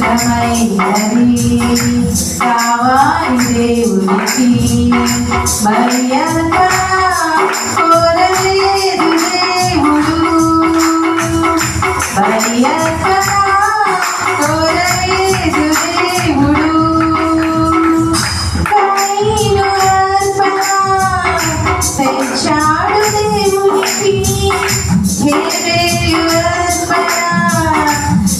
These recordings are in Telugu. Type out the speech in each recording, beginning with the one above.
నీకిష్టమైనది కావాలి దేవుడికి మరి అంత కోరలేదు దేవుడు మరి అంత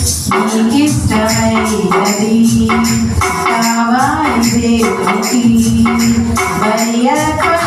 నీకిష్టమైనది కావాలి దేవునికి మరియక